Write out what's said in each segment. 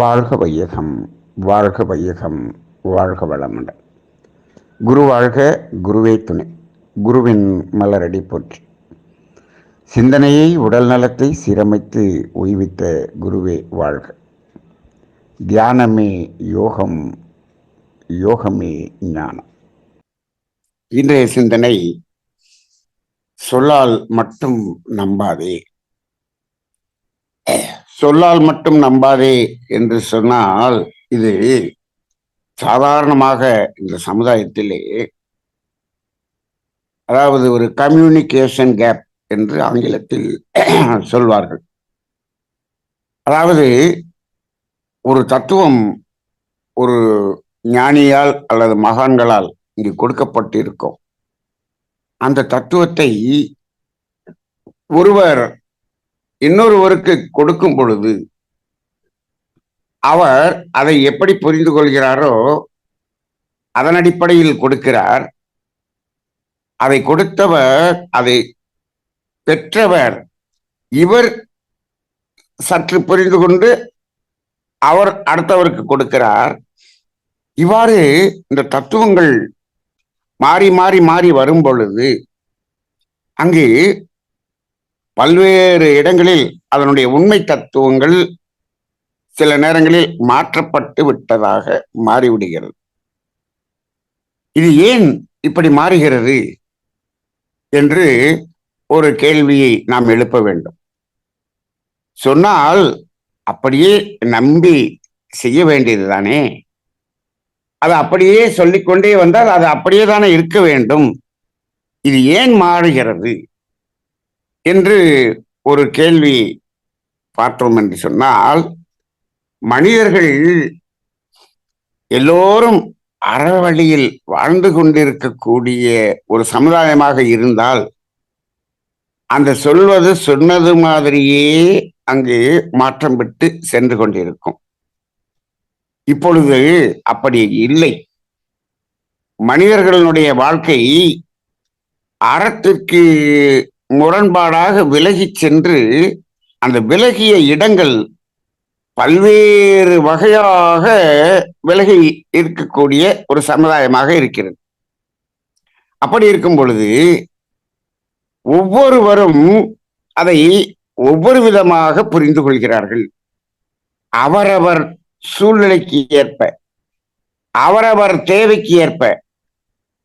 வாழ்க வையகம் வாழ்க வையகம் வாழ்க வளமுடன். குரு வாழ்க குருவே துணை. குருவின் மலரடி போற்றி. சிந்தனையை உடல் நலத்தை சீரமைத்து ஓய்வித்த குருவே வாழ்க. தியானமே யோகம் யோகமே ஞானம். இன்றைய சிந்தனை சொல்லால் மட்டும் நம்பாதே. சொல்லால் மட்டும் நம்பாதே என்று சொன்னால் இது சாதாரணமாக இந்த சமுதாயத்திலே அதாவது ஒரு கம்யூனிகேஷன் கேப் என்று ஆங்கிலத்தில் சொல்வார்கள். அதாவது ஒரு தத்துவம் ஒரு ஞானியால் அல்லது மகான்களால் இங்கு கொடுக்கப்பட்டிருக்கும். அந்த தத்துவத்தை ஒருவர் இன்னொருவருக்கு கொடுக்கும் பொழுது அவர் அதை எப்படி புரிந்து கொள்கிறாரோ அதன் அடிப்படையில் கொடுக்கிறார். அதை கொடுத்தவர் அதை பெற்றவர் இவர் சற்று புரிந்து கொண்டு அவர் அடுத்தவருக்கு கொடுக்கிறார். இவ்வாறு இந்த தத்துவங்கள் மாறி மாறி மாறி வரும் பொழுது அங்கே பல்வேறு இடங்களில் அதனுடைய உண்மை தத்துவங்கள் சில நேரங்களில் மாற்றப்பட்டு விட்டதாக மாறிவிடுகிறது. இது ஏன் இப்படி மாறுகிறது என்று ஒரு கேள்வியை நாம் எழுப்ப வேண்டும். சொன்னால் அப்படியே நம்பி செய்ய வேண்டியது தானே? அது அப்படியே சொல்லிக்கொண்டே வந்தால் அது அப்படியே தானே இருக்க வேண்டும். இது ஏன் மாறுகிறது? என்று ஒரு கேள்வி பார்த்தோம் என்று சொன்னால் மனிதர்கள் எல்லோரும் அறவழியில் வாழ்ந்து கொண்டிருக்கக்கூடிய ஒரு சமுதாயமாக இருந்தால் அந்த சொல்வது சொன்னது மாதிரியே அங்கு மாற்றம் விட்டு சென்று கொண்டிருக்கும். இப்பொழுது அப்படி இல்லை. மனிதர்களுடைய வாழ்க்கை அறத்திற்கு முரண்பாடாக விலகி சென்று அந்த விலகிய இடங்கள் பல்வேறு வகையாக விலகி இருக்கக்கூடிய ஒரு சமுதாயமாக இருக்கிறது. அப்படி இருக்கும் பொழுது ஒவ்வொருவரும் அதை ஒவ்வொரு விதமாக புரிந்து கொள்கிறார்கள். அவரவர் சூழ்நிலைக்கு ஏற்ப அவரவர் தேவைக்கு ஏற்ப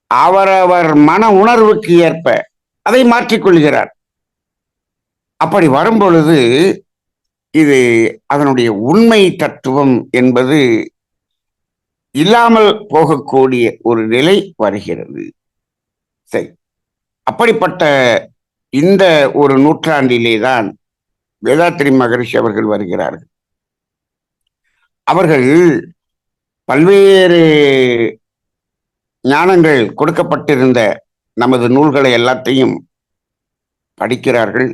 அவரவர் மன உணர்வுக்கு ஏற்ப அதை மாற்றிக்கொள்கிறார் அப்படி வரும் பொழுது இது அதனுடைய உண்மை தத்துவம் என்பது இல்லாமல் போகக்கூடிய ஒரு நிலை வருகிறது. சரி. அப்படிப்பட்ட இந்த ஒரு நூற்றாண்டிலே தான் வேதாத்திரி மகரிஷி அவர்கள் வருகிறார்கள். அவர்கள் பல்வேறு ஞானங்கள் கொடுக்கப்பட்டிருந்த நமது நூல்களை எல்லாத்தையும் படிக்கிறார்கள்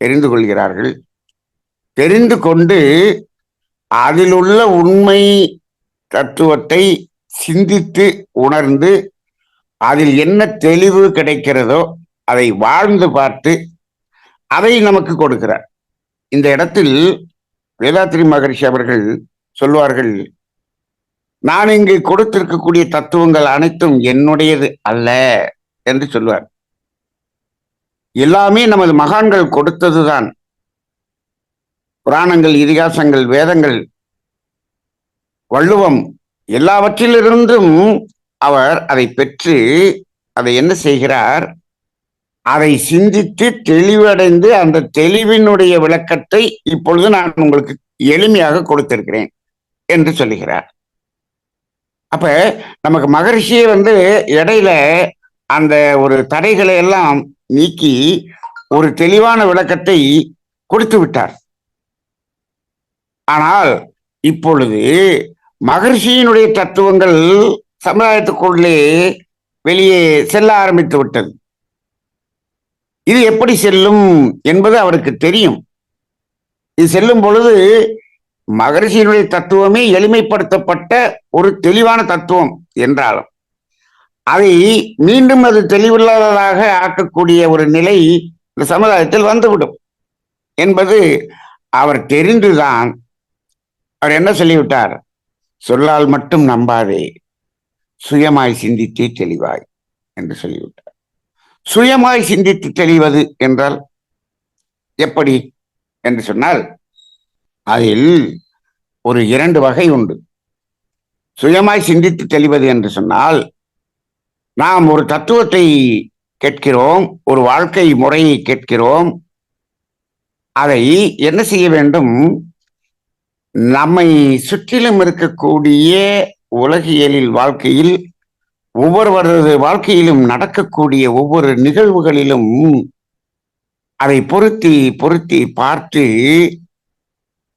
தெரிந்து கொள்கிறார்கள். தெரிந்து கொண்டு அதிலுள்ள உண்மை தத்துவத்தை சிந்தித்து உணர்ந்து அதில் என்ன தெளிவு கிடைக்கிறதோ அதை வாழ்ந்து பார்த்து அதை நமக்கு கொடுக்கிறார். இந்த இடத்தில் வேதாத்திரி மகரிஷி அவர்கள் சொல்வார்கள் நான் இங்கு கொடுத்திருக்கக்கூடிய தத்துவங்கள் அனைத்தும் என்னுடையது அல்ல. என்று சொல்வார். எல்லாமே நமது மகான்கள் கொடுத்ததுதான். புராணங்கள் இதிகாசங்கள் வேதங்கள் வள்ளுவம் எல்லாவற்றிலிருந்தும் அவர் அதை பெற்று அதை என்ன செய்கிறார்? அதை சிந்தித்து தெளிவடைந்து அந்த தெளிவினுடைய விளக்கத்தை இப்பொழுது நான் உங்களுக்கு எளிமையாக கொடுத்திருக்கிறேன் என்று சொல்லுகிறார். அப்ப நமக்கு மகரிஷியே வந்து இடையில அந்த ஒரு தடைகளை எல்லாம் நீக்கி ஒரு தெளிவான விளக்கத்தை கொடுத்து விட்டார். ஆனால் இப்பொழுது மகர்ஷியினுடைய தத்துவங்கள் சமுதாயத்துக்குள்ளே வெளியே செல்ல ஆரம்பித்து விட்டது. இது எப்படி செல்லும் என்பது அவருக்கு தெரியும். இது செல்லும் பொழுது மகரிஷியினுடைய தத்துவமே எளிமைப்படுத்தப்பட்ட ஒரு தெளிவான தத்துவம் என்றாலும் அதை மீண்டும் அது தெளிவில்லாததாக ஆக்கக்கூடிய ஒரு நிலை இந்த சமுதாயத்தில் வந்துவிடும். என்பது அவர் தெரிந்துதான் அவர் என்ன சொல்லிவிட்டார்? சொல்லால் மட்டும் நம்பாதே சுயமாய் சிந்தித்து தெளிவாய் என்று சொல்லிவிட்டார். சுயமாய் சிந்தித்து தெளிவது என்றால் எப்படி என்று சொன்னால் அதில் ஒரு இரண்டு வகை உண்டு. சுயமாய் சிந்தித்து தெளிவது என்று சொன்னால் நாம் ஒரு தத்துவத்தை கேட்கிறோம் ஒரு வாழ்க்கை முறையை கேட்கிறோம். அதை என்ன செய்ய வேண்டும்? நம்மை சுற்றிலும் இருக்கக்கூடிய உலகியலில் வாழ்க்கையில் ஒவ்வொருவரது வாழ்க்கையிலும் நடக்கக்கூடிய ஒவ்வொரு நிகழ்வுகளிலும் அதை பொருத்தி பொருத்தி பார்த்து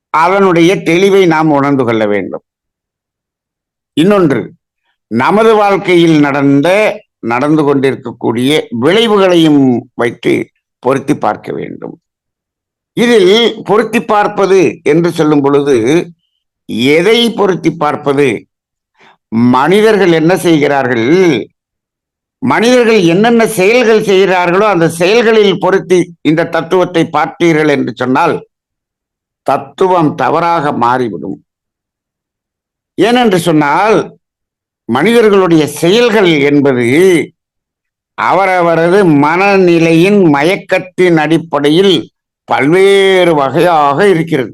அதனுடைய தெளிவை நாம் உணர்ந்து கொள்ள வேண்டும். இன்னொன்று நமது வாழ்க்கையில் நடந்த நடந்து கொண்டிருக்கக்கூடிய விளைவுகளையும் வைத்து பொருத்தி பார்க்க வேண்டும். இதில் பொருத்தி பார்ப்பது என்று சொல்லும் பொழுது எதை பொருத்தி பார்ப்பது? மனிதர்கள் என்ன செய்கிறார்கள்? மனிதர்கள் என்னென்ன செயல்கள் செய்கிறார்களோ அந்த செயல்களில் பொருத்தி இந்த தத்துவத்தை பார்த்தீர்கள் என்று சொன்னால் தத்துவம் தவறாக மாறிவிடும். ஏனென்று சொன்னால் மனிதர்களுடைய செயல்கள் என்பது அவரவரது மனநிலையின் மயக்கத்தின் அடிப்படையில் பல்வேறு வகையாக இருக்கிறது.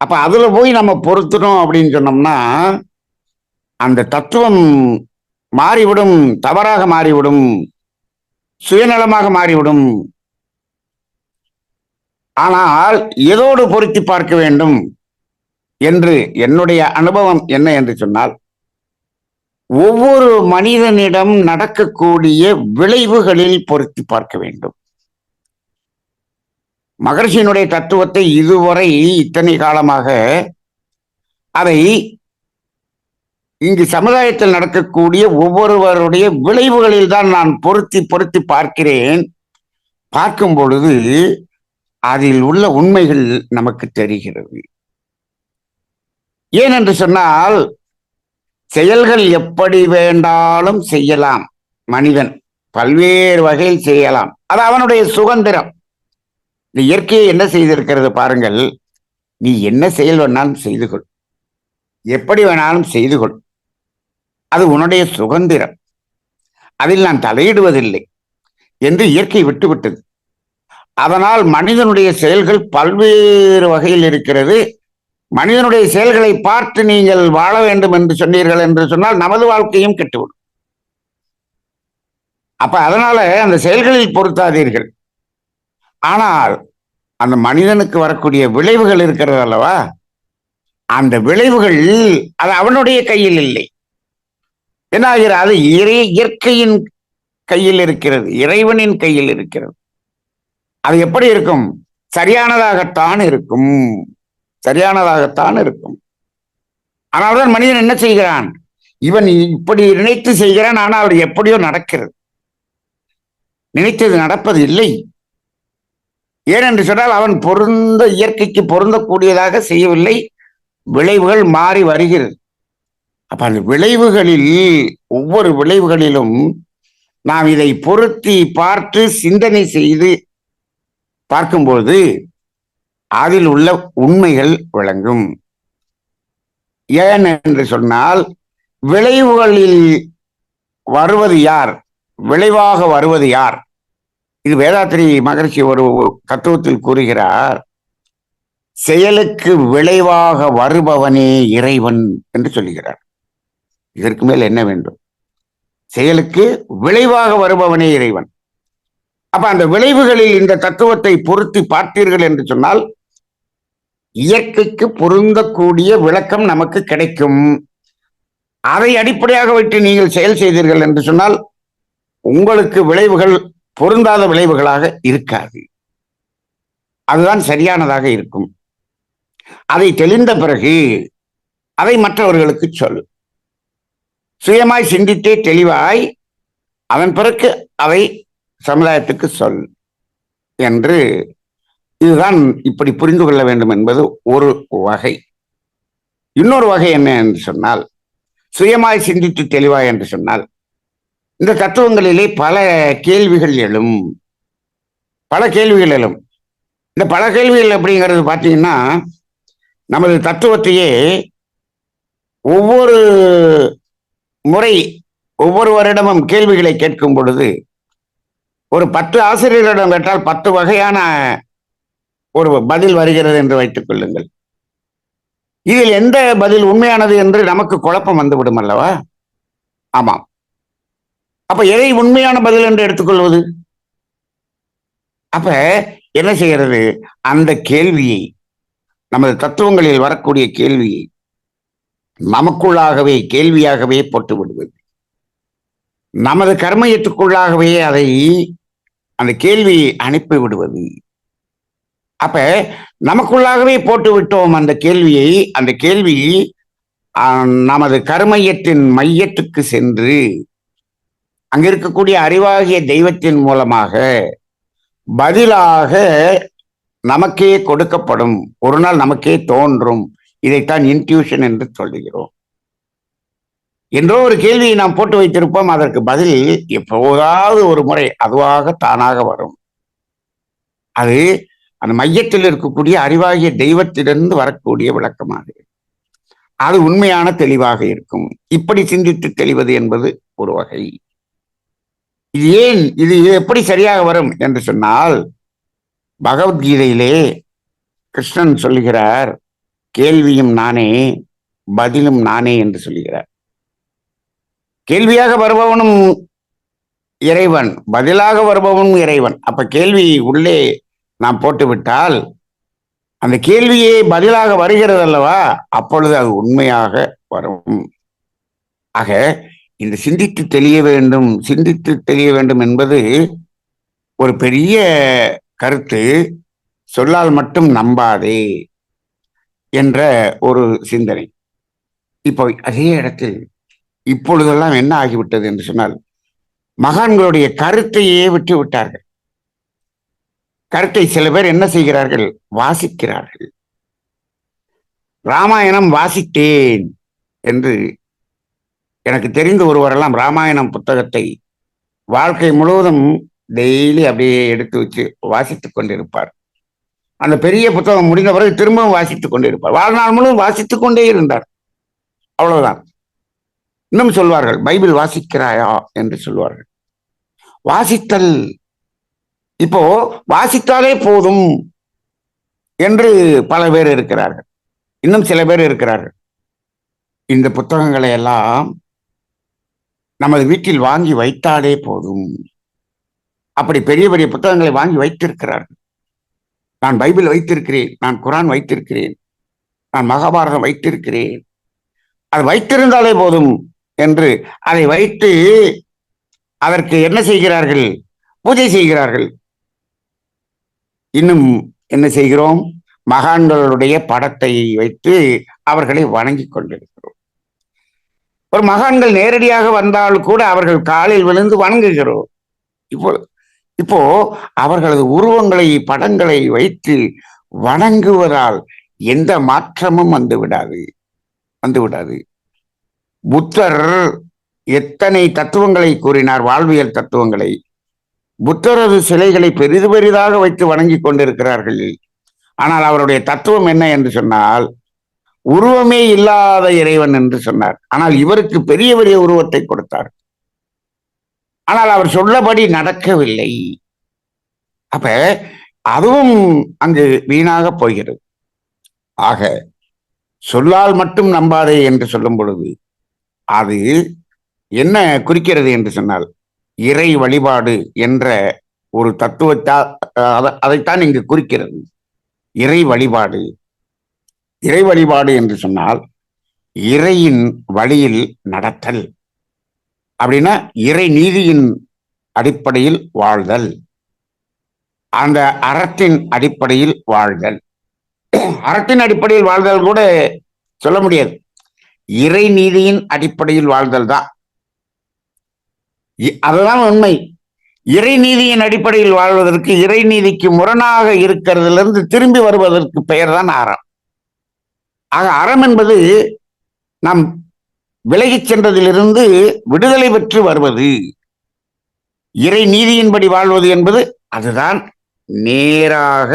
அப்ப அதுல போய் நம்ம பொருத்தணும் அப்படின்னு சொன்னோம்னா அந்த தத்துவம் மாறிவிடும் தவறாக மாறிவிடும் சுயநலமாக மாறிவிடும். ஆனால் எதோடு பொருத்தி பார்க்க வேண்டும் என்று என்னுடைய அனுபவம் என்ன என்று சொன்னால் ஒவ்வொரு மனிதனிடம் நடக்கக்கூடிய விளைவுகளில் பொருத்தி பார்க்க வேண்டும். மகர்ஷியினுடைய தத்துவத்தை இதுவரை இத்தனை காலமாக அதை இங்கு சமுதாயத்தில் நடக்கக்கூடிய ஒவ்வொருவருடைய விளைவுகளில் தான் நான் பொருத்தி பொருத்தி பார்க்கிறேன். பார்க்கும் பொழுது அதில் உள்ள உண்மைகள் நமக்கு தெரிகிறது. ஏனென்று சொன்னால் செயல்கள் எப்படி வேண்டாலும் செய்யலாம். மனிதன் பல்வேறு வகையில் செய்யலாம். அது அவனுடைய சுதந்திரம். இந்த இயற்கையை என்ன செய்திருக்கிறது பாருங்கள். நீ என்ன செயல் வேணாலும் செய்து கொள். எப்படி வேணாலும் செய்து கொள். அது உன்னுடைய சுதந்திரம். அதில் நான் தலையிடுவதில்லை என்று இயற்கை விட்டுவிட்டது. அதனால் மனிதனுடைய செயல்கள் பல்வேறு வகையில் இருக்கிறது. மனிதனுடைய செயல்களை பார்த்து நீங்கள் வாழ வேண்டும் என்று சொன்னீர்கள் என்று சொன்னால் நமது வாழ்க்கையும் கெட்டுவிடும். அப்ப அதனால அந்த செயல்களில் பொருத்தாதீர்கள். ஆனால் அந்த மனிதனுக்கு வரக்கூடிய விளைவுகள் இருக்கிறது அல்லவா? அந்த விளைவுகள் அது அவனுடைய கையில் இல்லை. என்ன ஆகிறது? அது இறை இயற்கையின் கையில் இருக்கிறது. இறைவனின் கையில் இருக்கிறது. அது எப்படி இருக்கும்? சரியானதாகத்தான் இருக்கும். சரியானதாகத்தான் இருக்கும். ஆனால்தான் மனிதன் என்ன செய்கிறான்? இவன் இப்படி நினைத்து செய்கிறான் ஆனால் அவர் எப்படியோ நடக்கிறது. நினைத்தது நடப்பது இல்லை. ஏனென்று சொன்னால் அவன் பொருந்த இயற்கைக்கு பொருந்தக்கூடியதாக செய்யவில்லை. விளைவுகள் மாறி வருகிறது. அப்ப அந்த விளைவுகளில் ஒவ்வொரு விளைவுகளிலும் நாம் இதை பொருத்தி பார்த்து சிந்தனை செய்து பார்க்கும்போது அதில் உள்ள உண்மைகள் விளங்கும். ஏன் என்று சொன்னால் விளைவுகளில் வருவது யார்? விளைவாக வருவது யார்? இது வேதாத்திரி மகர்ஷி ஒரு தத்துவத்தில் கூறுகிறார் செயலுக்கு விளைவாக வருபவனே இறைவன் என்று சொல்லுகிறார். இதற்கு மேல் என்ன வேண்டும்? செயலுக்கு விளைவாக வருபவனே இறைவன். அப்ப அந்த விளைவுகளில் இந்த தத்துவத்தை பொருத்தி பார்த்தீர்கள் என்று சொன்னால் இயற்கைக்கு பொருந்தக்கூடிய விளக்கம் நமக்கு கிடைக்கும். அதை அடிப்படையாக வைத்து நீங்கள் செயல் செய்தீர்கள் என்று சொன்னால் உங்களுக்கு விளைவுகள் பொருந்தாத விளைவுகளாக இருக்காது. அதுதான் சரியானதாக இருக்கும். அதை தெளிந்த பிறகு அதை மற்றவர்களுக்கு சொல். சுயமாய் சிந்தித்தே தெளிவாய் அதன் பிறகு அதை சமுதாயத்துக்கு சொல் என்று இதுதான் இப்படி புரிந்து கொள்ள வேண்டும் என்பது ஒரு வகை. இன்னொரு வகை என்ன என்று சொன்னால் சுயமாய் சிந்தித்து தெளிவாய் என்று சொன்னால் இந்த தத்துவங்களிலே பல கேள்விகள் எழும். பல கேள்விகள் எழும். இந்த பல கேள்விகள் அப்படிங்கிறது பார்த்தீங்கன்னா நமது தத்துவத்தையே ஒவ்வொரு முறை ஒவ்வொரு வருடமும் கேள்விகளை கேட்கும் பொழுது ஒரு பத்து ஆசிரியர்களிடம் கேட்டால் பத்து வகையான ஒரு பதில் வருகிறது என்று வைத்துக் கொள்ளுங்கள். இதில் எந்த பதில் உண்மையானது என்று நமக்கு குழப்பம் வந்துவிடும் அல்லவா? ஆமாம். அப்ப எதை உண்மையான பதில் என்று எடுத்துக்கொள்வது அப்ப என்ன செய்கிறது? அந்த கேள்வியை நமது தத்துவங்களில் வரக்கூடிய கேள்வியை நமக்குள்ளாகவே கேள்வியாகவே போட்டு விடுவது. நமது கர்மயத்துக்குள்ளாகவே அதை அந்த கேள்வியை அனுப்பி விடுவது. அப்ப நமக்குள்ளாகவே போட்டு விட்டோம் அந்த கேள்வியை அந்த கேள்வி நமது கருமையத்தின் மையத்துக்கு சென்று அங்க இருக்கக்கூடிய அறிவாகிய தெய்வத்தின் மூலமாக பதிலாக நமக்கே கொடுக்கப்படும் ஒரு நாள் நமக்கே தோன்றும் இதைத்தான் இன்ட்யூஷன் என்று சொல்லுகிறோம். என்றோ ஒரு கேள்வியை நாம் போட்டு வைத்திருப்போம் அதற்கு பதில் எப்போதாவது ஒரு முறை அதுவாக தானாக வரும். அது அந்த மையத்தில் இருக்கக்கூடிய அறிவாகிய தெய்வத்திலிருந்து வரக்கூடிய விளக்கமாக அது உண்மையான தெளிவாக இருக்கும். இப்படி சிந்தித்து தெளிவது என்பது ஒரு வகை. இது ஏன் இது எப்படி சரியாக வரும் என்று சொன்னால் பகவத்கீதையிலே கிருஷ்ணன் சொல்லுகிறார் கேள்வியும் நானே பதிலும் நானே என்று சொல்லுகிறார். கேள்வியாக வருபவனும் இறைவன் பதிலாக வருபவனும் இறைவன். அப்ப கேள்வி உள்ளே நாம் போட்டுவிட்டால் அந்த கேள்வியே பதிலாக வருகிறது அல்லவா அப்பொழுது அது உண்மையாக வரும். ஆக இந்த சிந்தித்து தெளிய வேண்டும் சிந்தித்து தெளிய வேண்டும் என்பது ஒரு பெரிய கருத்து. சொல்லால் மட்டும் நம்பாதே என்ற ஒரு சிந்தனை. இப்போ அதே இடத்தில் இப்பொழுதெல்லாம் என்ன ஆகிவிட்டது என்று சொன்னால் மகான்களுடைய கருத்தையே விட்டு விட்டார்கள் கருத்தை சில பேர் என்ன செய்கிறார்கள்? வாசிக்கிறார்கள். ராமாயணம் வாசித்தேன் என்று எனக்கு தெரிந்த ஒருவரெல்லாம் ராமாயணம் புத்தகத்தை வாழ்க்கை முழுவதும் டெய்லி அப்படியே எடுத்து வச்சு வாசித்துக் கொண்டிருப்பார். அந்த பெரிய புத்தகம் முடிந்த பிறகு திரும்பவும் வாசித்துக் கொண்டிருப்பார். வாழ்நாள் முழுவதும் வாசித்துக் கொண்டே இருந்தார். அவ்வளவுதான். இன்னும் சொல்வார்கள் பைபிள் வாசிக்கிறாயா? என்று சொல்வார்கள். வாசித்தல் இப்போ வாசித்தாலே போதும் என்று பல பேர் இருக்கிறார்கள். இன்னும் சில பேர் இருக்கிறார்கள். இந்த புத்தகங்களை எல்லாம் நமது வீட்டில் வாங்கி வைத்தாலே போதும். அப்படி பெரிய பெரிய புத்தகங்களை வாங்கி வைத்திருக்கிறார்கள். நான் பைபிள் வைத்திருக்கிறேன் நான் குரான் வைத்திருக்கிறேன் நான் மகாபாரதம் வைத்திருக்கிறேன். அது வைத்திருந்தாலே போதும் என்று அதை வைத்து அதற்கு என்ன செய்கிறார்கள்? பூஜை செய்கிறார்கள். இன்னும் என்ன செய்கிறோம்? மகான்களுடைய படத்தை வைத்து அவர்களை வணங்கிக் கொண்டிருக்கிறோம். ஒரு மகான்கள் நேரடியாக வந்தால் கூட அவர்கள் காலில் விழுந்து வணங்குகிறோம். இப்போ இப்போ அவர்களது உருவங்களை படங்களை வைத்து வணங்குவதால் எந்த மாற்றமும் வந்து விடாது வந்து விடாது. புத்தர் எத்தனை தத்துவங்களை கூறினார்? வாழ்வியல் தத்துவங்களை. புத்தரது சிலைகளை பெரிது பெரிதாக வைத்து வணங்கிக் கொண்டிருக்கிறார்கள். ஆனால் அவருடைய தத்துவம் என்ன என்று சொன்னால் உருவமே இல்லாத இறைவன் என்று சொன்னார். ஆனால் இவருக்கு பெரிய பெரிய உருவத்தை கொடுத்தார். ஆனால் அவர் சொல்லபடி நடக்கவில்லை. அப்ப அதுவும் அங்கு வீணாக போகிறது. ஆக சொல்லால் மட்டும் நம்பாதே என்று சொல்லும் பொழுது அது என்ன குறிக்கிறது என்று சொன்னால் இறை வழிபாடு என்ற ஒரு தத்துவத்தா அதைத்தான் இங்கு குறிக்கிறது. இறை வழிபாடு. இறை வழிபாடு என்று சொன்னால் இறையின் வழியில் நடத்தல். அப்படின்னா இறை நீதியின் அடிப்படையில் வாழ்தல். அந்த அறத்தின் அடிப்படையில் வாழ்தல். அறத்தின் அடிப்படையில் வாழ்தல் கூட சொல்ல முடியாது. இறை நீதியின் அடிப்படையில் வாழ்தல் தான். அதுதான் உண்மை. இறைநீதியின் அடிப்படையில் வாழ்வதற்கு இறைநீதிக்கு முரணாக இருக்கிறதுல இருந்து திரும்பி வருவதற்கு பெயர் தான் அறம். ஆக அறம் என்பது நாம் விலகிச் சென்றதிலிருந்து விடுதலை பெற்று வருவது. இறை நீதியின்படி வாழ்வது என்பது அதுதான் நேராக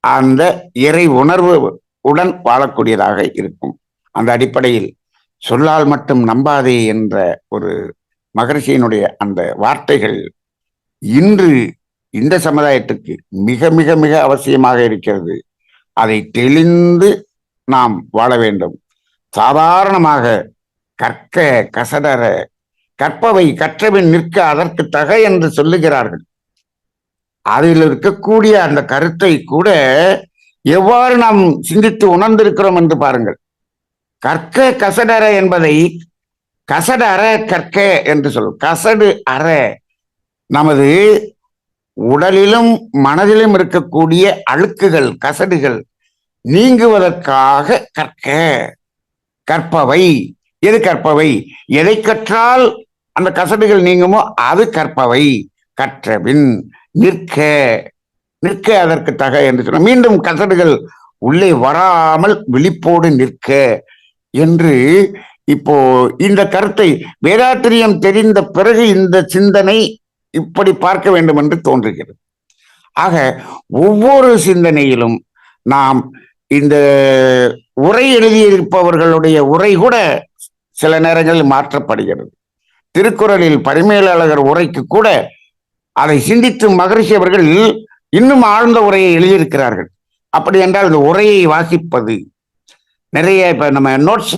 அந்த இறை உணர்வு உடன் வாழக்கூடியதாக இருக்கும். அந்த அடிப்படையில் சொல்லால் மட்டும் நம்பாதே என்ற ஒரு மகரிஷியினுடைய அந்த வார்த்தைகள் இன்று இந்த சமுதாயத்துக்கு மிக மிக மிக அவசியமாக இருக்கிறது. அதை தெளிந்து நாம் வாழ வேண்டும். சாதாரணமாக கற்க கசடர கற்பவை கற்றவின் நிற்க அதற்கு தக என்று சொல்லுகிறார்கள். அதில் இருக்கக்கூடிய அந்த கருத்தை கூட எவ்வாறு நாம் சிந்தித்து உணர்ந்திருக்கிறோம் என்று பாருங்கள். கற்க கசடர என்பதை கசடு அற கற்க என்று சொல்லும் கசடு அற. நமது உடலிலும் மனதிலும் இருக்கக்கூடிய அழுக்குகள் கசடுகள் நீங்குவதற்காக கற்க. கற்பவை. எது கற்பவை? எதை கற்றால் அந்த கசடுகள் நீங்குமோ அது கற்பவை. கற்றபின் நிற்க. நிற்க அதற்கு தக என்று சொன்ன மீண்டும் கசடுகள் உள்ளே வராமல் விழிப்போடு நிற்க என்று இப்போ இந்த கருத்தை வேதாத்திரியம் தெரிந்த பிறகு இந்த சிந்தனை இப்படி பார்க்க வேண்டும் என்று தோன்றுகிறது. ஆக ஒவ்வொரு சிந்தனையிலும் நாம் இந்த உரை எழுதியிருப்பவர்களுடைய உரை கூட சில நேரங்களில் மாற்றப்படுகிறது. திருக்குறளில் பரிமேலழகர் உரைக்கு கூட அதை சிந்தித்து மகரிஷி அவர்கள் இன்னும் ஆழ்ந்த உரையை எழுதியிருக்கிறார்கள். அப்படி என்றால் இந்த உரையை வாசிப்பது நிறைய இப்ப நம்ம நோட்ஸ்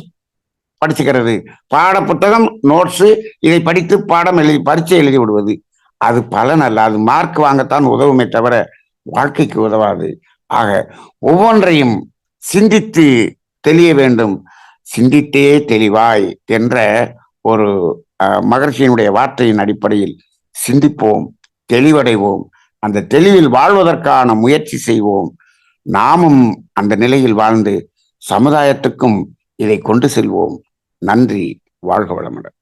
படிச்சுக்கிறது. பாட புத்தகம் நோட்ஸு இதை படித்து பாடம் எழுதி பரீட்சை எழுதி விடுவது. அது பலன் அல்ல. அது மார்க் வாங்கத்தான் உதவுமே தவிர வாழ்க்கைக்கு உதவாது. ஆக ஒவ்வொன்றையும் சிந்தித்து தெளிய வேண்டும். சிந்தித்தே தெளிவாய் என்ற ஒரு மகர்ஷியினுடைய வார்த்தையின் அடிப்படையில் சிந்திப்போம் தெளிவடைவோம். அந்த தெளிவில் வாழ்வதற்கான முயற்சி செய்வோம். நாமும் அந்த நிலையில் வாழ்ந்து சமுதாயத்துக்கும் இதை கொண்டு செல்வோம். நன்றி. வாழ்க வளமுடன்.